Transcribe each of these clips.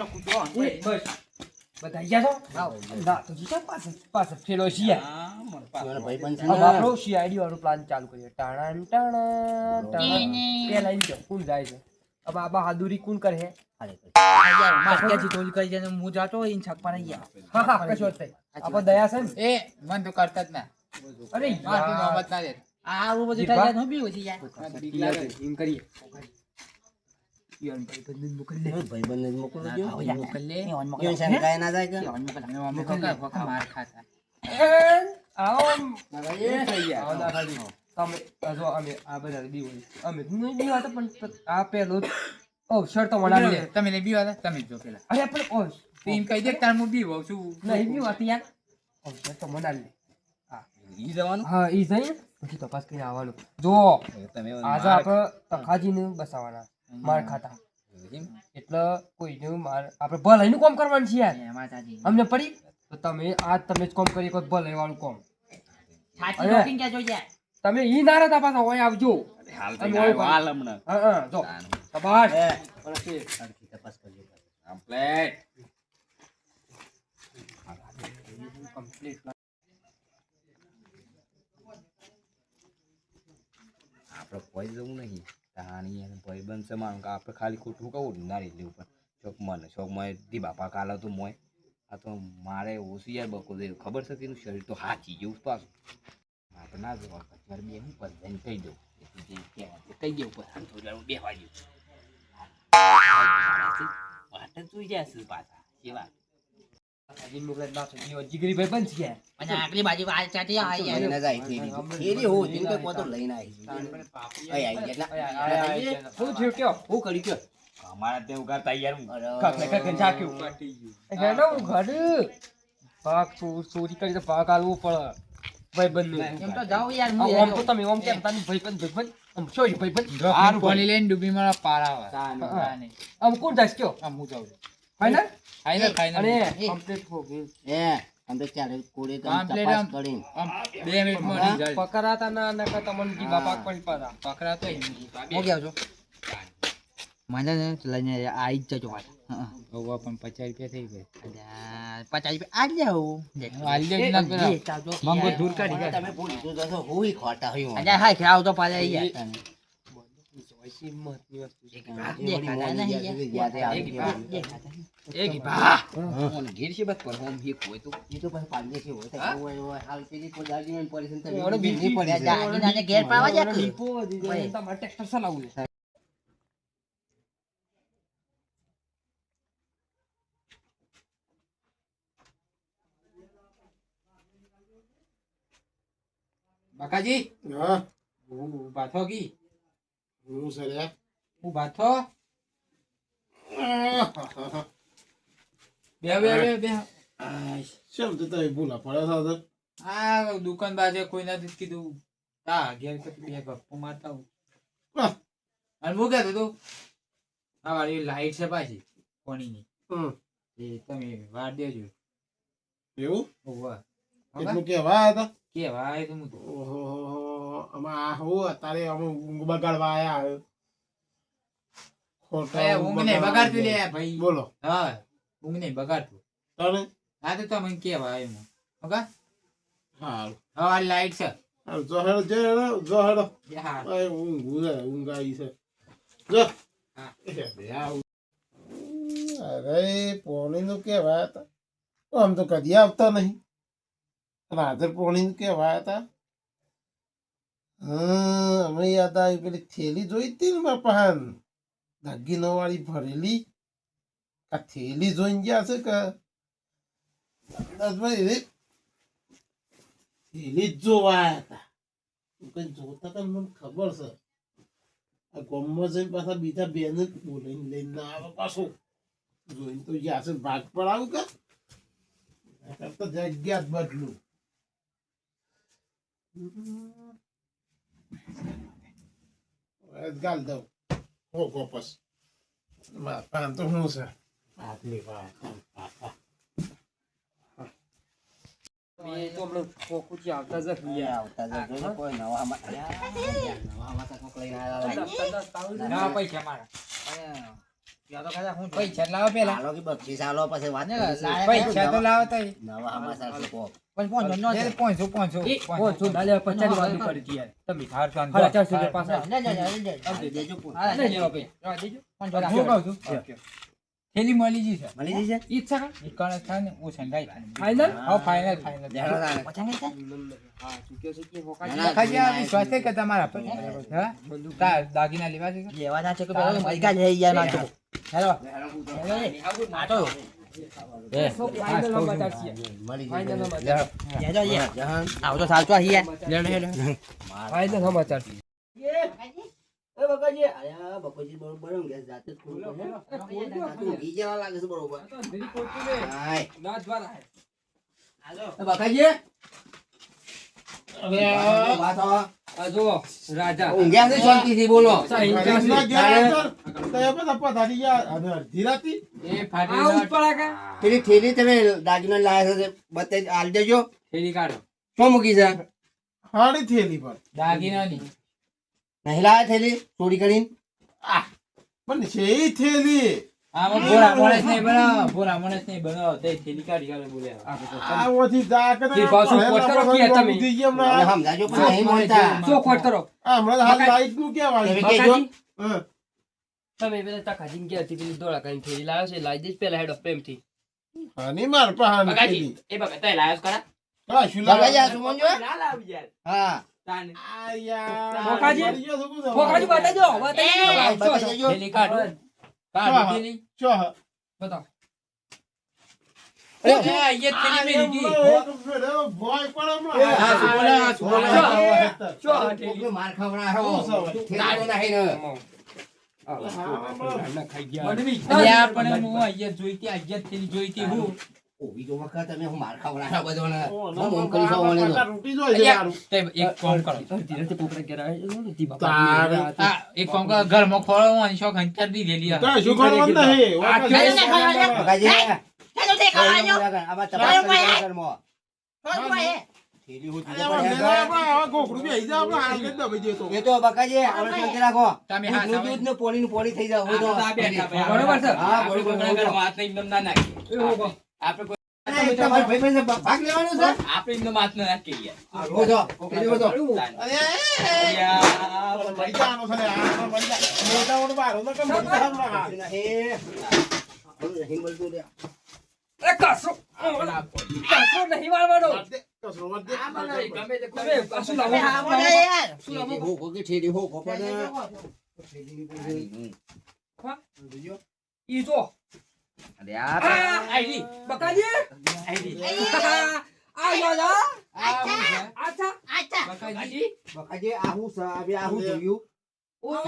પેલો કૂતરો એ, હંતાઈ. બસ. બધા ગયા છો ના તો જીતા પાછળ પાછળ ફેલો છીએ હા, મને પાછો. તમારા ભાઈબંધ છે હવે ને? આપણો CID વાળો પ્લાન ચાલુ કરીએ. ટાણા ટાણા ટાણા. પેલા ઈ જાઓ, કોણ જાય છે. કરે ને હું જાતો હોય એને છક પર ગયા. દયા છે ને? એ મન તો કરતા જ ના. ના? હું બી કરીએ યાર, ભાઈબંધને મોકલી દે. હું ભાઈબંધને જ મોકલું યાર. મોકલ એ ઓન મોકલ. કેમ શંકાય ના જાય કે? ઓન મોકલ. અમે વખા વખા માર ખાતા આવો આમ. એ થઈ ગયા. આવો ના ખાલી. તમે જો અમે આ બધા બી હોય અમે નહીં બી હતા પણ આ પેલો ઓ શર્ટ તો વડાવી લે તમે ને બીવા હતા? તમે જો પેલા અરે પણ ઓ ટીમ એમ કહી દે તાર હું બીવો છું નહીં બી હતી યાર ઓ શર્ટ તો વડાવી લે ઈ જવાનું? હા ઈ જઈ પછી તપાસ કરીને આવવાનું જો તમે આજે આપણે તખાજીને બસાવવાના માર ખાતા. એટલે કોઈને માર આપણે ભલાઈનું કોમ કરવાનું છે યાર. અમને પડી? તો તમે આજ તમે જ કોમ કરી કોઈ ભલાઈ વાળું કામ? તમે ઈ ના રહેતા પાછા હોય આવજો. હાલ અમે થઈ ઓય ગયા, હાલ હમણાં. હા હા જો. તપાસ. તપાસ કરજો. Complete complete. આપણે કોઈ જવું નહીં. તાણી ભાઈબંધ છે મારું. કે આપણે ખાલી ખોટું કહું? નારી લેવું પણ શોખ મને શોખ મને. દી બાપા કાલ હતું મોય આ તો મારે ઓછી યાર બકો દે ખબર છે તેનું શરીર તો હાચી જેવું પાછું. આપણે ના જવા અત્યારે બે હું જઈને કહી દઉં. એટલું જે કહેવાય કહી દઉં પણ થોડી વાર બેહવા દઉં વાત જોઈ જશે પાછા એ હજી મોકલે ના તો જીવો જીગરી ભાઈ બંધ છે. અને બાજુ આ થેલી થેલી લઈને આવી. આય, આય. શું થયું કયો? હું કયો? અમારા તે ઘડ ચોરી કરી તો આલવો પડે. ભાઈ બંધ એમ તો જાઉં યાર હું આમ તો તમે કેમ? ભાઈ બંધ ભાઈ બંધ. આમ સોરી ભાઈ બંધ. હારું પાણી લઈને ડૂબી મારા પાર આવે. નહીં. આમ કોણ જાય કયો? આમ હું જાઉં છું. ફાઈનલ ફાઈનલ ફાઈનલ અને કમ્પ્લીટ હો ગયું એ આમ ચાલે કોડે તપાસ કરીને. બે મિનિટમાં result. પકડાતા ના ના તમને જીવા પાક પડી પાડા પકડાતો ય નહીં. હું ક્યાં મને લઈને આવી જ જજો હા, પણ પચાસ રૂપિયા થઈ ગયા. પચાસ રૂપિયા આજ જાઉં. મંગો દૂર કાઢી તમે ભૂલી તો જશો ખોટા હોય હા હાય ખેરાવ તો પાછા આવી ગયા. હિંમતની વસ્તુ છે. દેખાતા નહીં યાર. યાદ દેખાતા નહીં. એક ભા. મને ઘેર છે બસ પર હોમ હીક હોય તો એ તો પછી પાડીએ છે હોય તો હોય હોય હાલ પેલી કોઈ દાદી ને પડી તમે ઓને બીજી પડી છે. જા, ઘેર પાવા જા કે? ડીપો વધી તમારે ટ્રેક્ટર ચલાવવું છે. બાકાજી હા થો કી હું છે ઊભા થો. બે બે બે બે. શેમ તો તમે ભૂલા પડ્યા છો તો? આ દુકાન બાજે કોઈ નથી કીધું તા ઘેર કદી બે ગપ્પો મારતા હું અને હું કહેતો તું આ વાળી લાઈટ છે પાછી કોણીની. એ તમે વાર દેજો. એવું? ઓવા એટલું કેવા હતા? કેવાય તો હું ઓહો. આમાં આ હું અત્યારે અમે ઊંઘ બગાડવા આયા હવે. ખોટા ઊંઘ ને બગાડતું લે ભાઈ. બોલો. હા ઊંઘ ને બગાડતું. તને? હા તો તમે કેવાય એમ. ઓકે હા હા લાઈટ છે. જો હેડો જે હેડો જો હેડો. ઊંઘ ઊંઘ આવી છે. જો. અરે પોણી નું આવું. કેવા હતા. આમ તો કદી આવતા નહીં. રાધર પોણીનું કેવા હતા. હા, અમે યાદ આવી પેલી થેલી જોઈ હતી ને બાપાન દાગીનો વાળી ભરેલી? આ થેલી જોઈને ગયા છે કે? એવી થેલી જ જોવા આવ્યા હતા. કઈ જોતા હતા મને ખબર છે. આ ગામમાં જઈને પાછા બીજા બેન જ બોલાઈને લઈને ના આવે પાછું. જોઈને તો ગયા છે ભાગ પડાવું કે? એના કરતા જગ્યા જ બદલું. ગાલ દઉં હો કોપસ પાન તો શું છે આપની વાત પૈસા મારા પૈસા લાવો પેલા. હાલો કે બક્ષીસ હાલો પછી વાત પૈસા તો લાવો નવા થેલી મળી જશે મળી જશે? ઈચ્છા. નીકળે થાય ને ઓછા ફાઇનલ હા. પચાંગે છે? હા ચૂક્યો છે કે હોકા ખાલી વિશ્વાસ કે તમારા પર? હા. દાગીના લેવા છે લેવાના છે કે પેલા મૈકા લઈ ગયા ના તો હેલો. આ તો સો ફાઇનલમાં બતાવ છીએ. મળી ફાઇનલ જશે. માં બતાવ. લેજો યે જહાન. આવ તો સાચો hier ફાઇનલ સમાચાર બરોબર. જ છે રાજા. ઊંઘ્યા શાંતિથી બોલો? પેલી થેલી તમે દાગીનો લાયા છે તે બતાવી દેજો. થેલી કાઢો. શું મૂકી છે? હાડી થેલી પર. દાગીનાની. નહીં લાયા થેલી? ચોરી કરીને? પણ છે થેલી. આમાં ભોળા માણસ નહીં બનાવો ભોળા માણસ નહીં બનાવો. તે થેલી કાઢી કાઢો બોલે. આ જા કે જે પાછું કોટ કરો કે તમે? સમજાજો પણ નહીં બોલતા. શું ખોટ કરો. હમણાં હાલ લાઈટનું કેવાય તમે કહેજો. તમે પેલા તકાજી ગયા હતી પેલી દોડા કરીને થેલી લાવ્યો છે લાઈ દઈશ પેલા હેડ ઓફ પ્રેમથી. હા, નહીં માર પાસે એ બગા તય લાવ્યો કરા હા, શું બકાજી આ સુમન જો. ના લાવી યાર. હા. આ ફોકાજી? કું ફોકાજી બતાજો બતાજો થેલી કાઢો? બતાવો. અહીંયા માર ખવડાવ્યો. ખાઈ ગયા પણ હું જોઈતી અહીંયા જોઈતી હું. ઓવી તો વખત તમે હું માર ખવડાવ્યો બધોને. હું મોમ કરી જાઉં મને છે અલ્યા, હારું. તે એક કામ કરો ધીરે ધીરે પોપડા ઘેર આવે તી તારે. બાપા આ એક કામ કરો ઘરમાં ખોળો અને શોખ અંતર દીધેલી આ. તારે શું કરવાનું નહીં? આ જઈને છે? ખાવાનું. બકાજી, હેલો તે ખાવાનો આમાં તપાસ કરી દો ઘરમાં. કોણ ભાઈ હું આવા જ હા ને નું પોણી થઈ જાવ હું આ. બરોબર છે? આપણે ભાગ લેવાનો છે. આપણે એકદમ હાથ ના રોજો, રોજો. ઈ જો. અરે આ આ આઈડી બકાજી આ યો યો આ હું છે? આછા આચા બકાજી? બકાજી, આ હું છે, આ આ હું જોયું. આ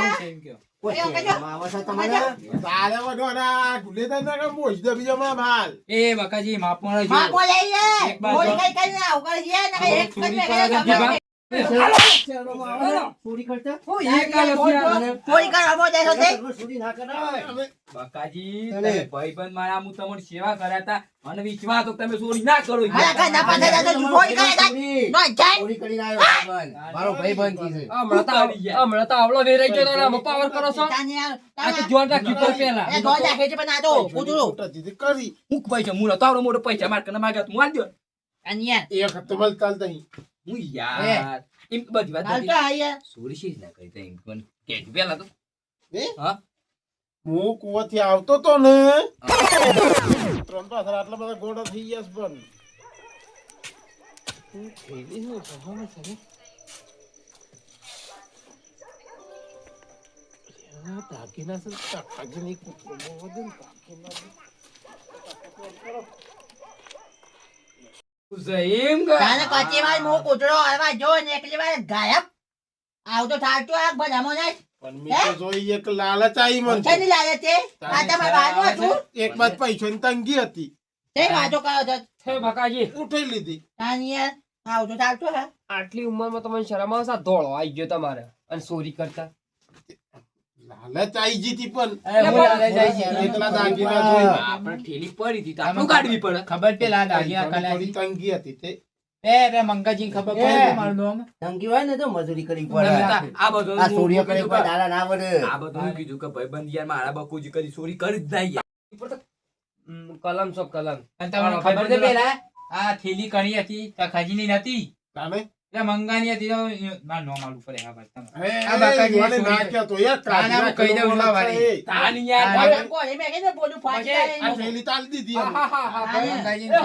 હું એમ કહો. કોઈ ઠેલીમાં આવે છે તમને? તારે બધો ના ઢુલેતા ના કે મોજ દે બીજો માં માલ. એ બકાજી માપમાં રહેજો. માં બોલે યાર એક બાજુ. બોલ કઈ કઈ ના ઉકળ છે ને એક કઈ કરતા? ના સેવા કર્યા હતા. અને વિશ્વાસ તો તમે ચોરી ના કરો મારા કાન ના પાસે દાદા તું કોઈ કરે તા ચોરી. નો જાય. ચોરી કરીને આવ્યો ભાઈબંધ. મારો ભાઈબંધ કી હમણાં તો આવ- હમણાં તો આવડો વેરાઈ ગયો તો આમાં કરો છો? તાને યાર આ તો જોન રાખ્યું તો પેલા. એ ગોળ રાખે છે પણ આ તો પૂછું મોટા જીતી કરી. હું પૈસા હું નતો આવડો મોટો પૈસા માર કને માગ્યો તો એક હપ્તો ચાલતા. હું યાર. એમ તો બધી વાત હાલ નથી. તો આ યાર ચોરી શી ના કરી તઈ પણ કે પેલા તો. હું? કુવાથી આવતો તો ને. ત્રણ પાછળ આટલા બધા ગોળા થઈ ગયા છે પણ. હું થેલી શું ભગવાન છે ને? અરે, છે. વધે દાગીના છે. એમ કે તાને કચ્ચી વાર મો કૂતરો આવા જો ને એકલી વાર ગાયબ. આવ તો થાળતો આ બધામો ને પણ મેં તો જોઈ એક લાલચ આવી મને છે. ની આ બાજુ હતું એક બાદ પૈસાની તંગી હતી. તે વાતો કરો છો બકાજી ઉઠાઈ લીધી. આવતો યાર આવ તો થાળતો હા. આટલી ઉંમરમાં તમને શરમ આવશે ધોળો આવી ગયો તમારે. અને ચોરી કરતા. લાલચ આવી જીતી પણ. અરે હું લાલે જાય છે. એકલા દાગીના જોઈને આપણે ઠેલી પડી હતી આપણું કાઢવી પડે. ખબર પેલા દાગીના પૈસાની તંગી હતી તે. બે બે મંગાજી ખબર પડે મારું નામ? ધમકી હોય ને તો મજૂરી કરવી પડે. આ બધું આ કરે કીધું કે- દાડા ના પડે આ બધું હું કીધું કે ભાઈબંધ યાર મારા બકુજી કરી ચોરી કરી જ નહીં કલમ સો કલમ. તમને ખબર છે પેલા? આ થેલી કણી હતી તો ખજીની નથી તાને એટલે મંગાની હતી તો નો નામ આલું પડે હા ભાઈ તમે આ બાકાજી મને. ના કહેતો, યાર, તાના ના, કહી દઉં. બોલો છે. તાની યાર, ભાઈ- કોઈ મેં કીધું બોલું ફાટી આ થેલી તાલી દીધી હા, હા, હા. હા, મંગાજીને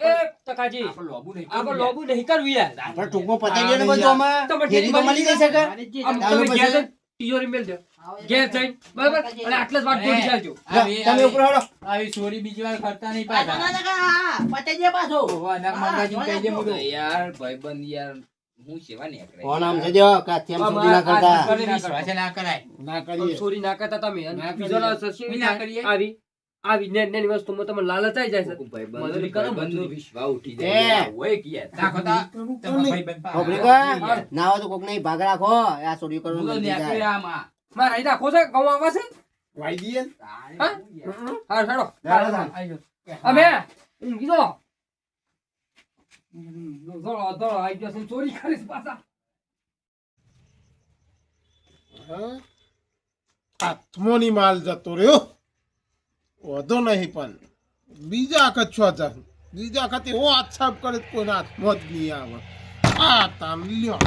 એ, તકાજી. એ આપણે લોબુ નહીં આપણે લોબુ નહીં કરવી યાર પણ ટૂંકમાં પતાઈ ગયો ને બધો અમે તો થેલી મળી જશે શકે આમ તમે ઘેર પછી. તિજોરી મેલ દો ઘેર જઈને બરાબર? અને આટલા જ વાત બોલી ચાલજો. આવી- તમે ઉપર આવી- આવી ચોરી બીજી વાર કરતા નહીં આ તો ના પાછા નકા, હા, પાછો. ઓહો, અને કહી દે મું યાર ભાઈબંધ યાર હું સેવા નહીં કરે આમ છે જો કે સુધી ના કરતા. ના કરવા છે, ના કરાય. ના કરીએ. ચોરી ના કરતા તમે. અને બીજો કરીએ. લાવો ના કરીએ. આવી આવી ને ને વસ્તુમાં તમે લાલચ આવી જાય છે. ભાઈબંધ મજૂરી કરો, ભાઈબંધનો મજૂરી. ઉઠી જાય. હોય કે રાખો તા ના હોય તો કોક નહીં ભાગ રાખો. આ ચોરી બંધ આમાં. મારા અહીં રાખો છે ઘઉં આવા છે? વાઈ દઈએ ને. હા? જાઓ. અમે ઊંઘી. હમ, દોડો, દોડો, આઈ ગયો છે, ચોરી કરીશ પાછા. હા? માલ જતો રહ્યો. વધો નહીં પણ. બીજા કચ્છો જ બીજા ખાતે એવો હાથ કરે કોઈના હાથમાં જ નહીં આવે. આ તામ લ્યો.